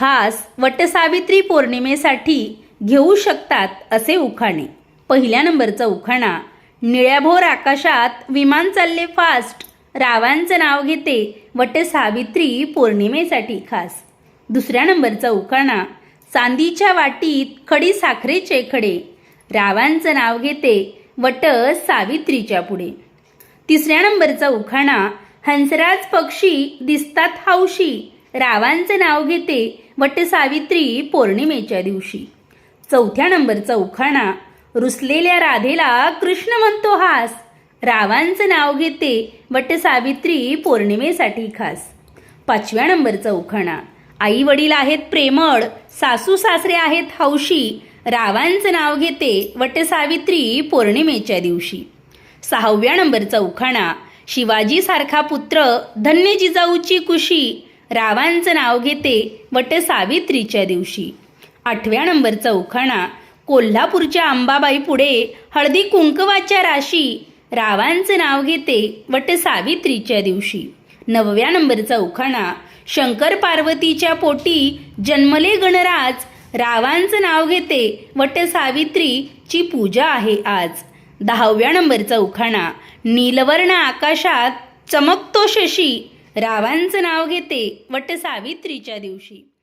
खास वटसावित्री पौर्णिमेसाठी घेऊ शकतात असे उखाणे. पहिल्या नंबरचा उखाणा निळ्याभोर आकाशात विमान चालले फास्ट रावांचं नाव घेते वटसावित्री पौर्णिमेसाठी खास. दुसऱ्या नंबरचा उखाणा चांदीच्या वाटीत खडी साखरेचे खडे रावांचं नाव घेते वट सावित्रीच्या पुढे. तिसऱ्या नंबरचा उखाणा हंसराज पक्षी दिसतात हौशी रावांचं नाव घेते वट सावित्री पौर्णिमेच्या दिवशी. चौथ्या नंबरचा उखाणा रुसलेल्या राधेला कृष्ण म्हणतो हास. रावांचं नाव घेते वट सावित्री पौर्णिमेसाठी खास. पाचव्या नंबरचा उखाणा आई वडील आहेत प्रेमळ सासू सासरे आहेत हौशी. रावांचं नाव घेते वट सावित्री पौर्णिमेच्या दिवशी. सहाव्या नंबरचा उखाणा शिवाजी सारखा पुत्र धन्य जिजाऊची कुशी. रावांचं नाव घेते वट सावित्रीच्या दिवशी. आठव्या नंबरचा उखाणा कोल्हापूरच्या अंबाबाई पुढे हळदी कुंकवाच्या राशी रावांचं नाव घेते वट सावित्रीच्या दिवशी. नवव्या नंबरचा उखाणा शंकर पार्वतीच्या पोटी जन्मले गणराज रावांचं नाव घेते वट सावित्रीची पूजा आहे आज. दहाव्या नंबरचा उखाणा नीलवर्ण आकाशात चमकतो शशी रावांचं नाव घेते वट सावित्रीच्या दिवशी.